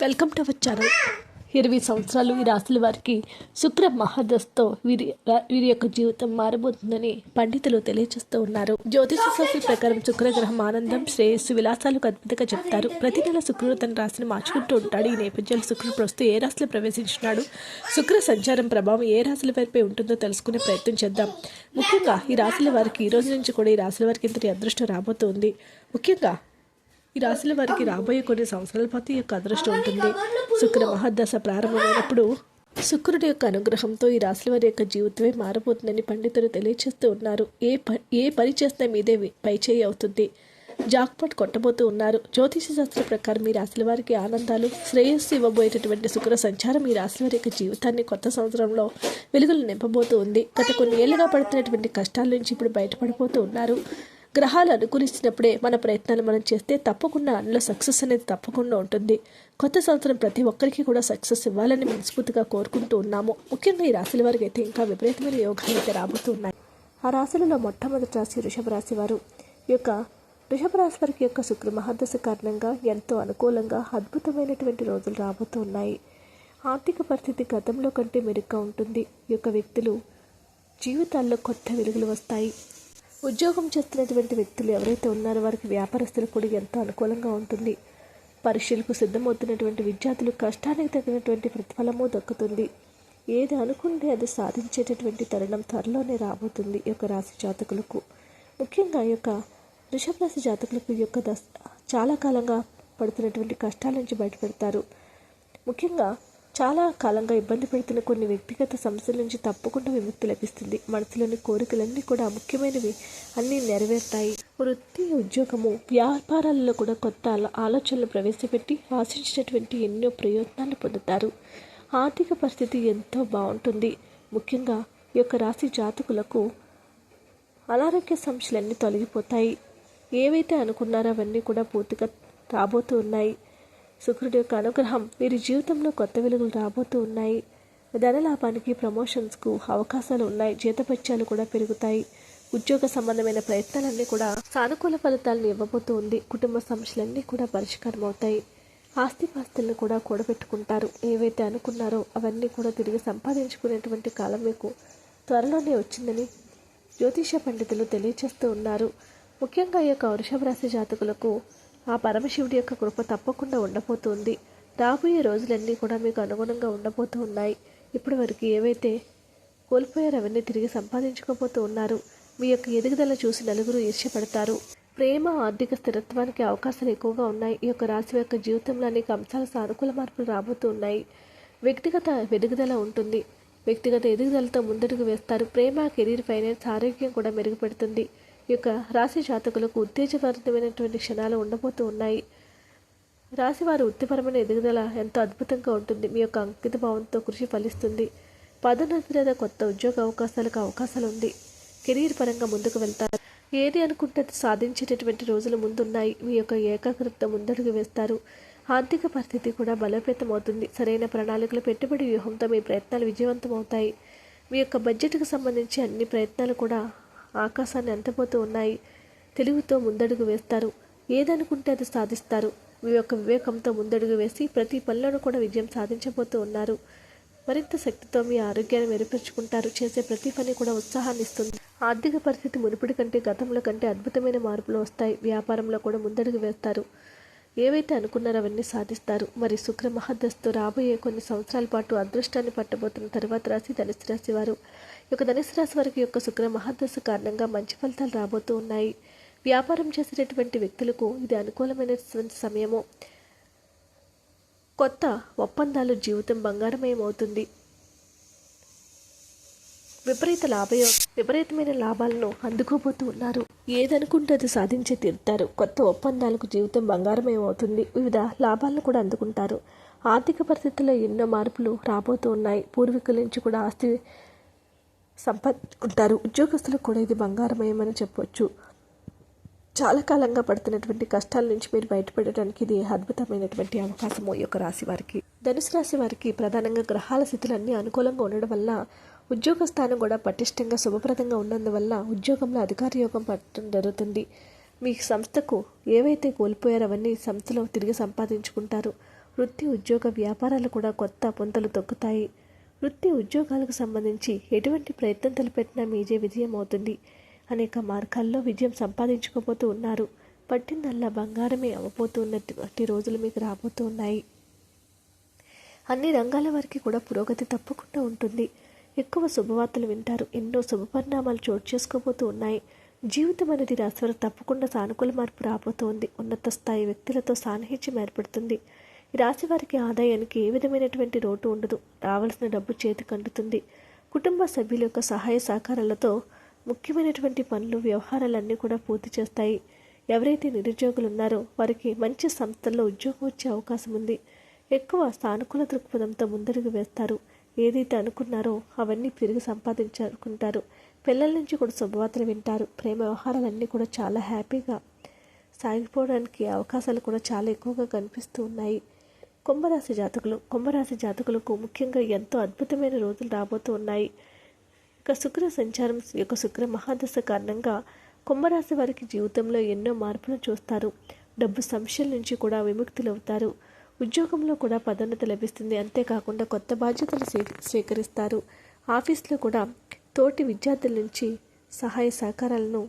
Welcome to our channel. ఇరవై సంవత్సరాలు ఈ రాశుల వారికి శుక్ర మహాదశతో వీరి వీరి యొక్క జీవితం మారబోతుందని పండితులు తెలియజేస్తూ ఉన్నారు. జ్యోతిష శాస్త్ర ప్రకారం శుక్రగ్రహం ఆనందం శ్రేయస్సు విలాసాలకు అద్భుతంగా చెప్తారు. ప్రతి నెల శుక్రుడు తన రాశిని మార్చుకుంటూ ఉంటాడు. ఈ నేపథ్యంలో శుక్రుడు ప్రస్తుతం ఏ రాశిలో ప్రవేశించినాడు? శుక్ర సంచారం ప్రభావం ఏ రాశుల వారిపై ఉంటుందో తెలుసుకునే ప్రయత్నం చేద్దాం. ముఖ్యంగా ఈ రాశుల వారికి ఈ రోజు నుంచి కూడా ఈ రాశుల వారికి ఇంతటి అదృష్టం రాబోతుంది. ముఖ్యంగా ఈ రాశుల వారికి రాబోయే కొన్ని సంవత్సరాల పాటు ఈ యొక్క అదృష్టం ఉంటుంది. శుక్ర మహర్దశ ప్రారంభమైనప్పుడు శుక్రుడి యొక్క అనుగ్రహంతో ఈ రాశుల వారి యొక్క జీవితమే మారబోతుందని పండితులు తెలియజేస్తూ ఉన్నారు. ఏ ప ఏ పని చేస్తే మీదే పైచేయి అవుతుంది. జాక్పాట్ కొట్టబోతూ ఉన్నారు. జ్యోతిష శాస్త్ర ప్రకారం ఈ రాశుల వారికి ఆనందాలు శ్రేయస్సు ఇవ్వబోయేటటువంటి శుక్ర సంచారం ఈ రాశుల వారి యొక్క జీవితాన్ని కొత్త సంవత్సరంలో వెలుగులు నింపబోతూ ఉంది. గత కొన్ని ఏళ్ళుగా పడుతున్నటువంటి కష్టాల నుంచి ఇప్పుడు బయటపడిపోతూ ఉన్నారు. గ్రహాలు అనుకూలిస్తున్నప్పుడే మన ప్రయత్నాలు మనం చేస్తే తప్పకుండా అందులో సక్సెస్ అనేది తప్పకుండా ఉంటుంది. కొత్త సంవత్సరం ప్రతి ఒక్కరికి కూడా సక్సెస్ ఇవ్వాలని మనస్ఫూర్తిగా కోరుకుంటూ ఉన్నాము. ముఖ్యంగా ఈ రాశుల వారికి అయితే ఇంకా విపరీతమైన యోగాలు అయితే రాబోతున్నాయి ఆ రాశులలో మొట్టమొదటి రాశి వృషభ రాశి వారు. ఈ యొక్క వృషభ రాశి వారికి యొక్క శుక్ర కారణంగా ఎంతో అనుకూలంగా అద్భుతమైనటువంటి రోజులు రాబోతూ ఉన్నాయి. ఆర్థిక పరిస్థితి గతంలో కంటే మెరుగ్గా ఉంటుంది. ఈ యొక్క వ్యక్తులు జీవితాల్లో కొత్త వెలుగులు వస్తాయి. ఉద్యోగం చేస్తున్నటువంటి వ్యక్తులు ఎవరైతే ఉన్నారో వారికి వ్యాపారస్తులకు కూడా ఎంతో అనుకూలంగా ఉంటుంది. పరీక్షలకు సిద్ధమవుతున్నటువంటి విద్యార్థులు కష్టానికి తగినటువంటి ప్రతిఫలము దక్కుతుంది. ఏది అనుకుంటే అది సాధించేటటువంటి తరుణం త్వరలోనే రాబోతుంది ఈ యొక్క రాశి జాతకులకు. ముఖ్యంగా ఈ యొక్క వృషభ రాశి జాతకులకు ఈ యొక్క దశ చాలా కాలంగా పడుతున్నటువంటి కష్టాల నుంచి బయటపెడతారు. ముఖ్యంగా చాలా కాలంగా ఇబ్బంది పెడుతున్న కొన్ని వ్యక్తిగత సమస్యల నుంచి తప్పకుండా విముక్తి లభిస్తుంది. మనసులోని కోరికలన్నీ కూడా ముఖ్యమైనవి. అన్నీ నెరవేరుతాయి. వృత్తి ఉద్యోగము వ్యాపారాలలో కూడా కొత్త ఆలోచనలు ప్రవేశపెట్టి ఆశించినటువంటి ఎన్నో ప్రయోజనాలు పొందుతారు. ఆర్థిక పరిస్థితి ఎంతో బాగుంటుంది. ముఖ్యంగా ఈ యొక్క రాశి జాతకులకు అనారోగ్య సమస్యలన్నీ తొలగిపోతాయి. ఏవైతే అనుకున్నారో అవన్నీ కూడా పూర్తిగా రాబోతూ ఉన్నాయి. శుక్రుడి యొక్క అనుగ్రహం వీరి జీవితంలో కొత్త వెలుగులు రాబోతూ ఉన్నాయి. ధనలాభానికి ప్రమోషన్స్కు అవకాశాలు ఉన్నాయి. జీతపత్యాలు కూడా పెరుగుతాయి. ఉద్యోగ సంబంధమైన ప్రయత్నాలన్నీ కూడా సానుకూల ఫలితాలను ఇవ్వబోతూ ఉంది. కుటుంబ సమస్యలన్నీ కూడా పరిష్కారం అవుతాయి. ఆస్తిపాస్తులను కూడా కూడబెట్టుకుంటారు. ఏవైతే అనుకున్నారో అవన్నీ కూడా తిరిగి సంపాదించుకునేటువంటి కాలం మీకు త్వరలోనే వచ్చిందని జ్యోతిష పండితులు తెలియచేస్తూ ఉన్నారు. ముఖ్యంగా ఈ యొక్క వృషభ రాశి జాతకులకు ఆ పరమశివుడి యొక్క కృప తప్పకుండా ఉండబోతుంది. రాబోయే రోజులన్నీ కూడా మీకు అనుగుణంగా ఉండబోతూ ఉన్నాయి. ఇప్పటి వరకు ఏవైతే కోల్పోయారో అవన్నీ తిరిగి సంపాదించుకోబోతూ ఉన్నారు. మీ యొక్క ఎదుగుదల చూసి నలుగురు ఈర్ష్యపడతారు. ప్రేమ ఆర్థిక స్థిరత్వానికి అవకాశాలు ఎక్కువగా ఉన్నాయి. ఈ యొక్క రాశి యొక్క జీవితంలో అనేక అంశాల సానుకూల మార్పులు రాబోతూ ఉన్నాయి. వ్యక్తిగత ఎదుగుదల ఉంటుంది. వ్యక్తిగత ఎదుగుదలతో ముందడుగు వేస్తారు. ప్రేమ కెరీర్ ఫైనాన్స్ ఆరోగ్యం కూడా మెరుగుపడుతుంది. యొక్క రాశి జాతకులకు ఉత్తేజభరితమైనటువంటి క్షణాలు ఉండబోతూ ఉన్నాయి. రాశి వారి వృత్తిపరమైన ఎదుగుదల ఎంతో అద్భుతంగా ఉంటుంది. మీ యొక్క అంకిత భావంతో కృషి ఫలిస్తుంది. పదోన్నతి లేదా కొత్త ఉద్యోగ అవకాశాలకు అవకాశాలు ఉంది. కెరీర్ పరంగా ముందుకు వెళ్తారు. ఏది అనుకుంటే అది సాధించేటటువంటి రోజులు ముందున్నాయి. మీ యొక్క ఏకాగ్రత ముందడుగు వేస్తారు. ఆర్థిక పరిస్థితి కూడా బలోపేతం అవుతుంది సరైన ప్రణాళికలు పెట్టుబడి వ్యూహంతో మీ ప్రయత్నాలు విజయవంతం అవుతాయి మీ యొక్క బడ్జెట్కు సంబంధించి అన్ని ప్రయత్నాలు కూడా ఆకాశాన్ని అంతపోతూ ఉన్నాయి. తెలుగుతో ముందడుగు వేస్తారు. ఏదనుకుంటే అది సాధిస్తారు. మీ యొక్క వివేకంతో ముందడుగు వేసి ప్రతి పనిలోనూ కూడా విజయం సాధించబోతూ ఉన్నారు. మరింత శక్తితో మీ ఆరోగ్యాన్ని మెరుగుపరుచుకుంటారు. చేసే ప్రతి పని కూడా ఉత్సాహాన్ని ఇస్తుంది. ఆర్థిక పరిస్థితి మునుపటి కంటే గతంలో కంటే అద్భుతమైన మార్పులు వస్తాయి. వ్యాపారంలో కూడా ముందడుగు వేస్తారు. ఏవైతే అనుకున్నారో అవన్నీ సాధిస్తారు. మరి శుక్ర మహద్దస్తో రాబోయే కొన్ని సంవత్సరాల పాటు అదృష్టాన్ని పట్టబోతున్న తర్వాత రాశి ధనుసు రాశి వారు యొక్క ధనుసు రాశి వారికి యొక్క శుక్ర మహాదశ కారణంగా మంచి ఫలితాలు రాబోతూ ఉన్నాయి. వ్యాపారం చేసేటటువంటి వ్యక్తులకు ఇది అనుకూలమైనటువంటి సమయము. కొత్త ఒప్పందాలు జీవితం బంగారమయమవుతుంది. విపరీత లాభయో విపరీతమైన లాభాలను అందుకోబోతూ ఉన్నారు. ఏదనుకుంటే అది సాధించి తీరుతారు. కొత్త ఒప్పందాలకు జీవితం బంగారమయమవుతుంది. వివిధ లాభాలను కూడా అందుకుంటారు. ఆర్థిక పరిస్థితుల్లో ఎన్నో మార్పులు రాబోతూ ఉన్నాయి. పూర్వీకుల నుంచి కూడా ఆస్తి సంపాదించుకుంటారు. ఉద్యోగస్తులకు కూడా ఇది బంగారమయమని చెప్పొచ్చు. చాలా కాలంగా పడుతున్నటువంటి కష్టాల నుంచి మీరు బయటపడడానికి ఇది అద్భుతమైనటువంటి అవకాశము ఈ యొక్క రాశి వారికి. ధనుసు రాశి వారికి ప్రధానంగా గ్రహాల స్థితులన్నీ అనుకూలంగా ఉండడం వల్ల ఉద్యోగ స్థానం కూడా పటిష్టంగా శుభప్రదంగా ఉన్నందువల్ల ఉద్యోగంలో అధికార యోగం పట్టడం జరుగుతుంది. మీ సంస్థకు ఏవైతే కోల్పోయారో అవన్నీ సంస్థలో తిరిగి సంపాదించుకుంటారు. వృత్తి ఉద్యోగ వ్యాపారాలు కూడా కొత్త పుంతలు తొక్కుతాయి. వృత్తి ఉద్యోగాలకు సంబంధించి ఎటువంటి ప్రయత్నం తలపెట్టినా మీజే విజయం అవుతుంది అనేక మార్గాల్లో విజయం సంపాదించుకోబోతూ ఉన్నారు. పట్టిందల్లా బంగారమే అవ్వబోతూ ఉన్నటువంటి రోజులు మీకు రాబోతూ ఉన్నాయి అన్ని రంగాల వారికి కూడా పురోగతి తప్పకుండా ఉంటుంది. ఎక్కువ శుభవార్తలు వింటారు. ఎన్నో శుభ పరిణామాలు చోటు చేసుకోబోతూ ఉన్నాయి. జీవితం అనేది రాశివారు తప్పకుండా సానుకూల మార్పు రాబోతోంది. ఉన్నత స్థాయి వ్యక్తులతో సాన్నిహిత్యం ఏర్పడుతుంది. రాశి వారికి ఆదాయానికి ఏ విధమైనటువంటి లోటు ఉండదు. రావాల్సిన డబ్బు చేతికి అందుతుంది. కుటుంబ సభ్యుల యొక్క సహాయ సహకారాలతో ముఖ్యమైనటువంటి పనులు వ్యవహారాలన్నీ కూడా పూర్తి చేస్తాయి. ఎవరైతే నిరుద్యోగులు ఉన్నారో వారికి మంచి సంస్థల్లో ఉద్యోగం వచ్చే అవకాశం ఉంది. ఎక్కువ సానుకూల దృక్పథంతో ముందడుగు వేస్తారు. ఏదైతే అనుకున్నారో అవన్నీ తిరిగి సంపాదించుకుంటారు. పిల్లల నుంచి కూడా శుభవార్తలు వింటారు. ప్రేమ వ్యవహారాలన్నీ కూడా చాలా హ్యాపీగా సాగిపోవడానికి అవకాశాలు కూడా చాలా ఎక్కువగా కనిపిస్తూ ఉన్నాయి. కుంభరాశి జాతకులు కుంభరాశి జాతకులకు ముఖ్యంగా ఎంతో అద్భుతమైన రోజులు రాబోతూ ఉన్నాయి. ఇక శుక్ర సంచారం యొక్క శుక్ర మహాదశ కారణంగా కుంభరాశి వారికి జీవితంలో ఎన్నో మార్పులు చూస్తారు. డబ్బు సమస్యల నుంచి కూడా విముక్తులవుతారు. ఉద్యోగంలో కూడా పదోన్నతి లభిస్తుంది. అంతేకాకుండా కొత్త బాధ్యతలు స్వీకరిస్తారు. ఆఫీస్లో కూడా తోటి విద్యార్థుల నుంచి సహాయ సహకారాలను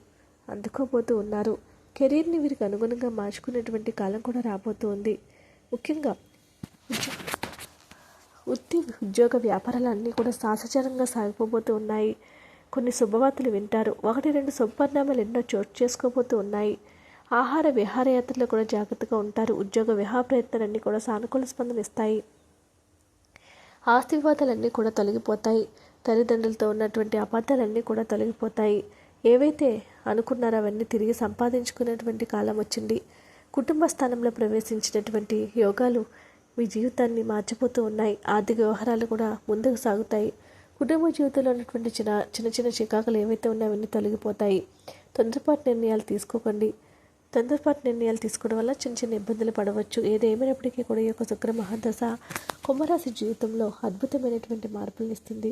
అందుకోబోతూ ఉన్నారు. కెరీర్ని వీరికి అనుగుణంగా మార్చుకునేటువంటి కాలం కూడా రాబోతూ ఉంది. ముఖ్యంగా వృత్తి ఉద్యోగ వ్యాపారాలన్నీ కూడా సాహసచరంగా సాగిపోబోతూ ఉన్నాయి. కొన్ని శుభవార్తలు వింటారు. ఒకటి రెండు శుభపరిణామాలు ఎన్నో చోటు చేసుకోబోతూ ఉన్నాయి. ఆహార విహారయాత్రలు కూడా జాగ్రత్తగా ఉంటారు. ఉద్యోగ విహార ప్రయత్నాలన్నీ కూడా సానుకూల స్పందన ఇస్తాయి. ఆస్తి వివాదాలన్నీ కూడా తొలగిపోతాయి. తల్లిదండ్రులతో ఉన్నటువంటి అబద్ధాలన్నీ కూడా తొలగిపోతాయి. ఏవైతే అనుకున్నారో అవన్నీ తిరిగి సంపాదించుకునేటువంటి కాలం వచ్చింది. కుటుంబ స్థానంలో ప్రవేశించినటువంటి యోగాలు మీ జీవితాన్ని మార్చిపోతూ ఉన్నాయి. ఆర్థిక వ్యవహారాలు కూడా ముందుకు సాగుతాయి. కుటుంబ జీవితంలో ఉన్నటువంటి చిన్న చిన్న చిన్న చికాకులు ఏవైతే ఉన్నాయో అవన్నీ తొలగిపోతాయి. తొందరపాటు నిర్ణయాలు తీసుకోకండి. తొందరపాటు నిర్ణయాలు తీసుకోవడం వల్ల చిన్న చిన్న ఇబ్బందులు పడవచ్చు. ఏదేమైనప్పటికీ కూడా ఈ యొక్క శుక్ర మహాదశ కుంభరాశి జీవితంలో అద్భుతమైనటువంటి మార్పులను ఇస్తుంది.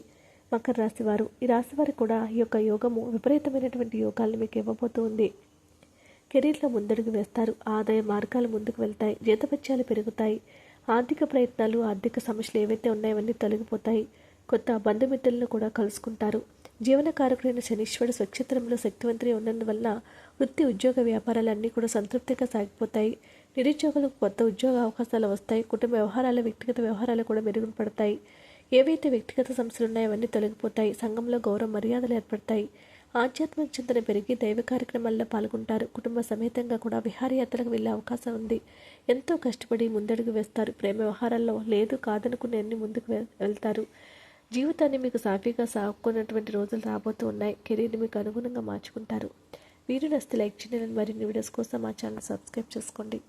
మకర రాశి వారు ఈ రాశి వారు కూడా ఈ యొక్క యోగము విపరీతమైనటువంటి యోగాలను మీకు ఇవ్వబోతూ ఉంది. కెరీర్లో ముందడుగు వేస్తారు. ఆదాయ మార్గాలు ముందుకు వెళ్తాయి. జీతపత్యాలు పెరుగుతాయి. ఆర్థిక ప్రయత్నాలు ఆర్థిక సమస్యలు ఏవైతే ఉన్నాయో అవన్నీ తొలగిపోతాయి. కొత్త బంధుమిత్రులను కూడా కలుసుకుంటారు. జీవనకారకుడైన శనీశ్వరుడు స్వక్షేత్రంలో శక్తివంతుడి ఉన్నందువల్ల వృత్తి ఉద్యోగ వ్యాపారాలన్నీ కూడా సంతృప్తిగా సాగిపోతాయి. నిరుద్యోగులకు కొత్త ఉద్యోగ అవకాశాలు వస్తాయి. కుటుంబ వ్యవహారాలు వ్యక్తిగత వ్యవహారాలు కూడా మెరుగుపడతాయి. ఏవైతే వ్యక్తిగత సమస్యలు ఉన్నాయో అవన్నీ తొలగిపోతాయి. సంఘంలో గౌరవ మర్యాదలు ఏర్పడతాయి. ఆధ్యాత్మిక చింతన పెరిగి దైవ కార్యక్రమాల్లో పాల్గొంటారు. కుటుంబ సమేతంగా కూడా విహారయాత్రలకు వెళ్ళే అవకాశం ఉంది. ఎంతో కష్టపడి ముందడుగు వేస్తారు. ప్రేమ వ్యవహారాల్లో లేదు కాదనుకునే అన్ని ముందుకు వె- వెళ్తారు. జీవితాన్ని మీకు సాఫీగా సాగుకున్నటువంటి రోజులు రాబోతూ ఉన్నాయి. కెరీర్ని మీకు అనుగుణంగా మార్చుకుంటారు. వీడియో నస్తే లైక్ చేయండి. మరిన్ని వీడియోస్ కోసం మా ఛానల్ సబ్స్క్రైబ్ చేసుకోండి.